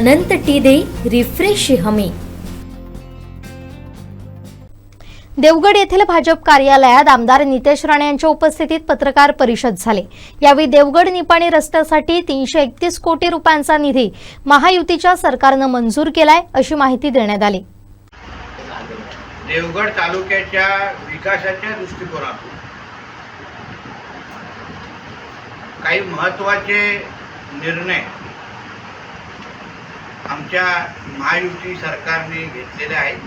अनंत T दे refresh हमी. देवगड येथील भाजप कार्यालयात आमदार नितेश राणे यांच्या उपस्थितीत पत्रकार परिषद झाली. यावेळी देवगड निपाणी रस्त्यासाठी तीनशे एकतीस कोटी रुपयांचा निधी महायुतीच्या सरकारनं मंजूर केलाय अशी माहिती देण्यात आली. देवगड तालुक्याच्या विकासाच्या दृष्टिकोनातून काही महत्त्वाचे निर्णय आमच्या महायुती सरकारने घेतलेल्या आहेत.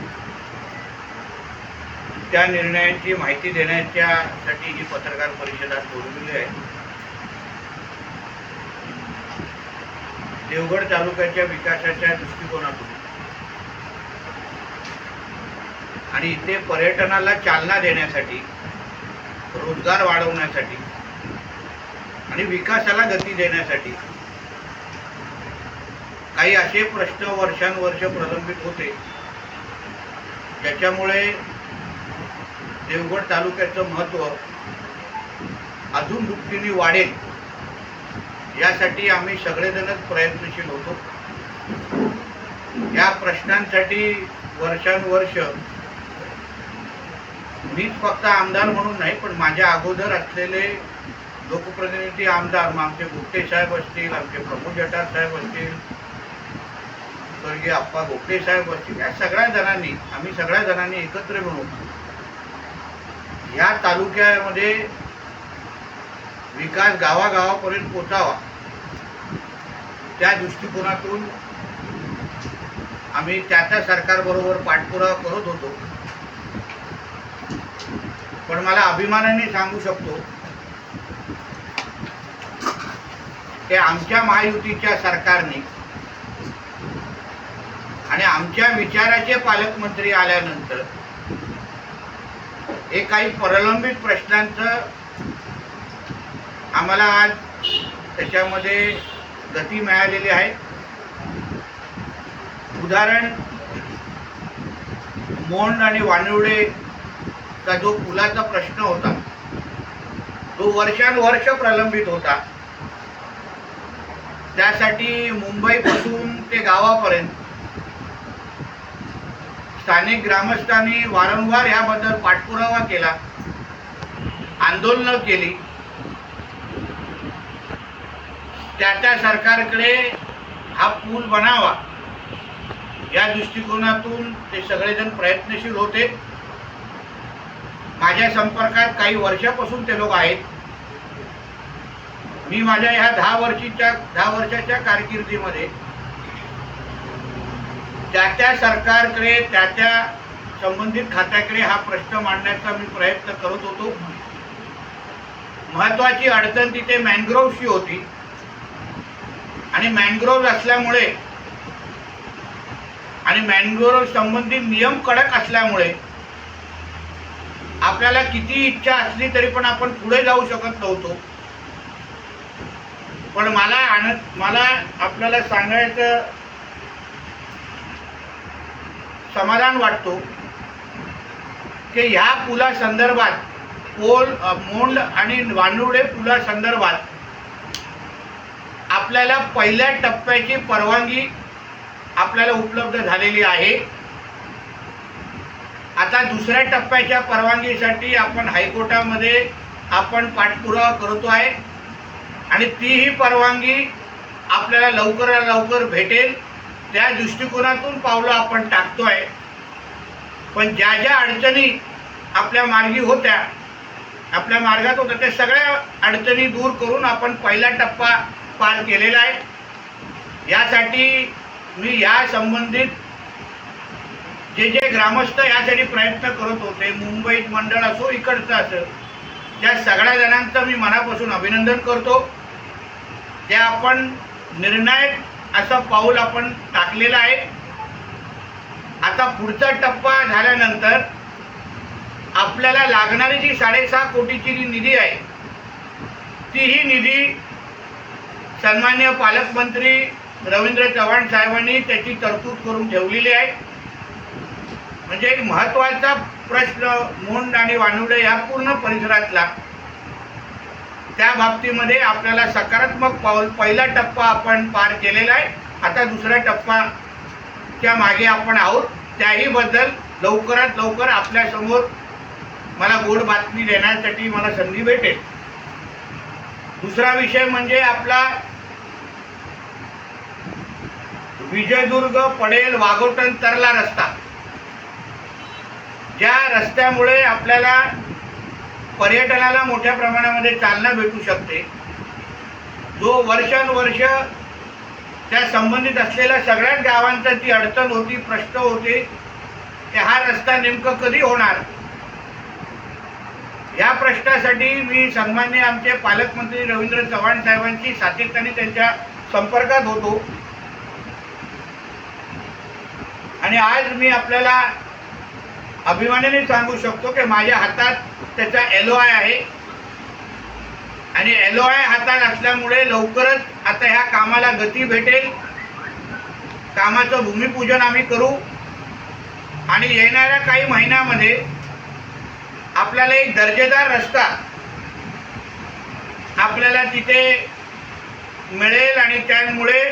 त्या निर्णयांची माहिती देण्याच्यासाठी ही पत्रकार परिषद आज बोलवलेली आहे. देवगड तालुक्याच्या विकासाच्या दृष्टिकोनातून. आणि इथे पर्यटनाला चालना देण्यासाठी रोजगार वाढवण्यासाठी आणि विकासाला गती देण्यासाठी काही असे प्रश्न वर्षानुवर्ष प्रलंबित होते. ज्याच्यामुळे देवगड तालुक्याचं महत्त्व अजून दुपटीने वाढेल यासाठी आम्ही सगळेजणच प्रयत्नशील होतो. या प्रश्नांसाठी वर्षानुवर्ष मीच फक्त आमदार म्हणून नाही पण माझ्या अगोदर असलेले लोकप्रतिनिधी आमदार मग आमचे गुप्ते साहेब असतील आमचे प्रमोद जटार साहेब असतील स्वर्गीय आप्पा गोखले साहेब असतील या सगळ्या जणांनी आम्ही सगळ्या जणांनी एकत्र मिळून या तालुक्यामध्ये विकास गावागावापर्यंत पोचावा. त्या दृष्टिकोनातून आम्ही त्या त्या सरकारबरोबर पाठपुरावा करत होतो. पण मला अभिमानाने सांगू शकतो की आमच्या महायुतीच्या सरकारने आणि आमच्या विचाराचे पालकमंत्री आल्यानंतर हे काही प्रलंबित प्रश्नांचं आम्हाला आज त्याच्यामध्ये गती मिळालेली आहे. उदाहरण मोंड आणि वानिवडे जो पुलाचा प्रश्न होता तो वर्षानुवर्ष प्रलंबित होता. त्यासाठी मुंबईपासून ते गावापर्यंत स्थानिक ग्रामस्थांनी वारंवार याबद्दल पाठपुरावा केला. आंदोलनं केली. त्या त्या सरकारकडे हा पूल बनावा. या दृष्टिकोनातून ते सगळेजण प्रयत्नशील होते. माझ्या संपर्कात काही वर्षापासून ते लोक आहेत. मी माझ्या ह्या दहा वर्षीच्या दहा वर्षाच्या कारकिर्दीमध्ये त्या त्या सरकारकडे त्या त्या संबंधित खात्याकडे हा प्रश्न मांडण्याचा मी प्रयत्न करत होतो. महत्वाची अडचण तिथे मॅनग्रोव्हची होती. आणि मॅनग्रोव्ह असल्यामुळे आणि मॅनग्रोव्ह संबंधित नियम कडक असल्यामुळे आपल्याला किती इच्छा असली तरी पण आपण पुढे जाऊ शकत नव्हतो. पण मला आनंद मला आपल्याला सांगायचं समाधान वाटतो की ह्या पुला संदर्भात पोल मोंड आणि वानुडे पुला संदर्भात आपल्याला पहिल्या टप्प्याची परवानगी आपल्याला उपलब्ध झालेली आहे. आता दुसऱ्या टप्प्याच्या परवानगीसाठी आपण हायकोर्टामध्ये आपण पाठपुरावा करतो आहे आणि तीही परवानगी आपल्याला लवकरात लवकर भेटेल. त्या दृष्टिकोनातून पावलं आपण टाकतोय. पण ज्या ज्या अडचणी आपल्या मार्गी होत्या आपल्या मार्गात होत्या त्या सगळ्या अडचणी दूर करून आपण पहिला टप्पा पार केलेला आहे. यासाठी मी या संबंधित जे जे ग्रामस्थ यासाठी प्रयत्न करत होते मुंबईत मंडळ असो इकडचं असो त्या सगळ्या जणांचं मी मनापासून अभिनंदन करतो. त्या आपण निर्णायक असं पाऊल आपण टाकलेलं आहे. आता पुढचा टप्पा झाल्यानंतर आपल्याला लागणारी जी साडेसहा कोटीची जी निधी आहे तीही निधी सन्मान्य पालकमंत्री रवींद्र चव्हाण साहेबांनी त्याची तरतूद करून ठेवलेली आहे. म्हणजे एक महत्त्वाचा प्रश्न मोंड आणि वानुडे या पूर्ण परिसरातला त्या बाबतीमध्ये आपल्याला सकारात्मक पाऊल पहिला टप्पा आपण पार केलेला आहे. आता दुसऱ्या टप्पाच्या मागे आपण आहोत. त्याही बद्दल लवकरात लवकर आपल्यासमोर मला गोड बातमी देण्यासाठी मला संधी भेटेल. दुसरा विषय म्हणजे आपला विजयदुर्ग पडेल वाघोटण तरला रस्ता. ज्या रस्त्यामुळे आपल्याला पर्यटनाला मोठ्या प्रमाणामध्ये चालना भेटू शकते. जो वर्षानुवर्ष त्या संबंधित असलेल्या सगळ्याच गावांचा ती अडचण होती प्रश्न होते ते हा रस्ता नेमकं कधी होणार? या प्रश्नासाठी मी सन्मान्य आमचे पालकमंत्री रवींद्र चव्हाण साहेबांशी सातत्याने त्यांच्या संपर्कात होतो. आणि आज मी आपल्याला अभिमानाने सांगू शकतो की माझ्या हातात त्याचा एलो आय आहे. आणि एलो आय हातात असल्यामुळे लवकरच आता ह्या कामाला गती भेटेल. कामाचं भूमिपूजन आम्ही करू. आणि येणाऱ्या काही महिन्यामध्ये आपल्याला एक दर्जेदार रस्ता आपल्याला तिथे मिळेल आणि त्यामुळे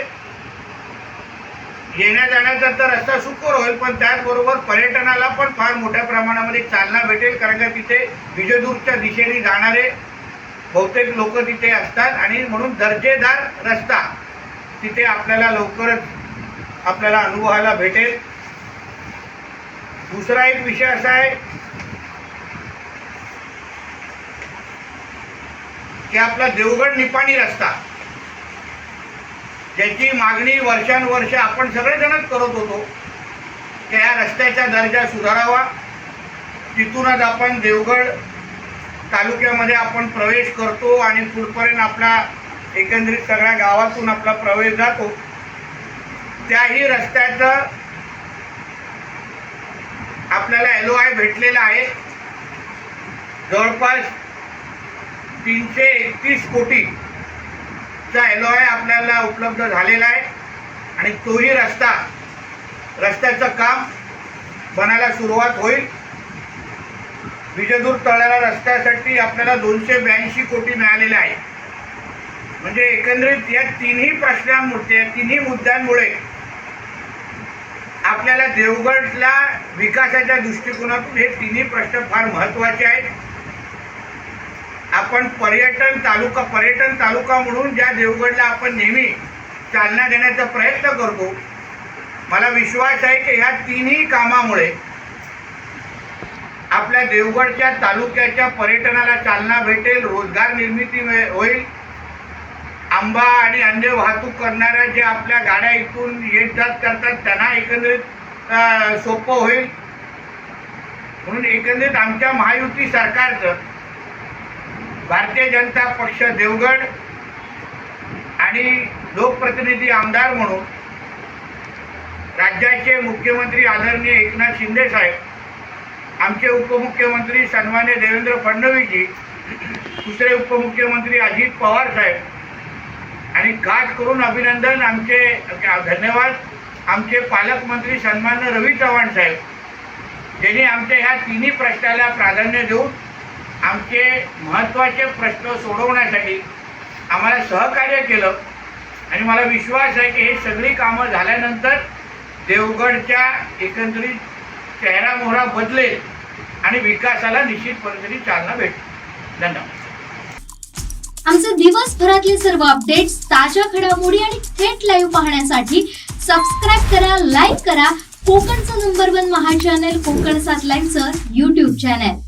येण्या जाण्याचा तर रस्ता सुकर होईल पण त्याचबरोबर पर्यटनाला पण फार मोठ्या प्रमाणामध्ये चालना भेटेल कारण का तिथे विजयदुर्गच्या दिशेने जाणारे बहुतेक लोक तिथे असतात आणि म्हणून दर्जेदार रस्ता तिथे आपल्याला लवकरच आपल्याला अनुभवायला भेटेल. दुसरा एक विषय असा आहे की आपला देवगड निपाणी रस्ता ज्याची मागणी वर्षानुवर्ष आपण सगळेजणच करत होतो की या रस्त्याचा दर्जा सुधारावा. तिथूनच आपण देवगड तालुक्यामध्ये आपण प्रवेश करतो आणि पुढपर्यंत आपला एकंदरीत सगळ्या गावातून आपला प्रवेश जातो. त्याही रस्त्याचं आपल्याला एलो आय भेटलेला आहे. जवळपास तीनशे एकतीस कोटी चा एल आपल्याला उपलब्ध झालेला आहे. आणि तोही रस्ता रस्त्याचं काम बनायला सुरुवात होईल. विजयदूर तळ्याला रस्त्यासाठी आपल्याला दोनशे ब्याऐंशी कोटी मिळालेले आहे. म्हणजे एकंदरीत या तिन्ही प्रश्नांमुळे या तिन्ही मुद्द्यांमुळे आपल्याला देवगडला विकासाच्या दृष्टिकोनातून हे तिन्ही प्रश्न फार महत्त्वाचे आहेत. आपण पर्यटन तालुका पर्यटन तालुका म्हणून ज्या देवगडला आपण नेहमी चालना देण्याचा प्रयत्न करतो मला विश्वास आहे की ह्या तिन्ही कामामुळे आपल्या देवगडच्या तालुक्याच्या पर्यटनाला चालना भेटेल रोजगार निर्मिती वे- होईल. आंबा आणि अन्य वाहतूक करणाऱ्या जे आपल्या गाड्या इथून येत जात करतात त्यांना एकंदरीत सोपं होईल. म्हणून एकंदरीत आमच्या महायुती सरकारचं भारतीय जनता पक्ष देवगड आणि लोकप्रतिनिधी आमदार म्हणून राज्याचे मुख्यमंत्री आदरणीय एकनाथ शिंदे साहेब आमचे उपमुख्यमंत्री सन्मान्य देवेंद्र फडणवीसजी दुसरे उपमुख्यमंत्री अजित पवार साहेब आणि खास करून अभिनंदन आमचे धन्यवाद आमचे पालकमंत्री सन्मान्य रवी चव्हाण साहेब ज्यांनी आमच्या ह्या तिन्ही प्रश्नाला प्राधान्य देऊन आमचे महत्त्वाचे प्रश्न सोडवण्यासाठी आम्हाला सहकार्य केलं. आणि मला विश्वास आहे की हे सगळी कामं झाल्यानंतर देवगडच्या एकंदरीत चेहरा मोहरा बदलेल आणि विकासाला निश्चित पद्धतीने चालना भेटेल. धन्यवाद. आमचे दिवसभरातले सर्व अपडेट्स ताज्या घडामोडी आणि थेट लाईव्ह पाहण्यासाठी सबस्क्राईब करा लाईक करा. कोकणचं नंबर वन महा चॅनल कोकण सात लाईव्हचं युट्यूब चॅनल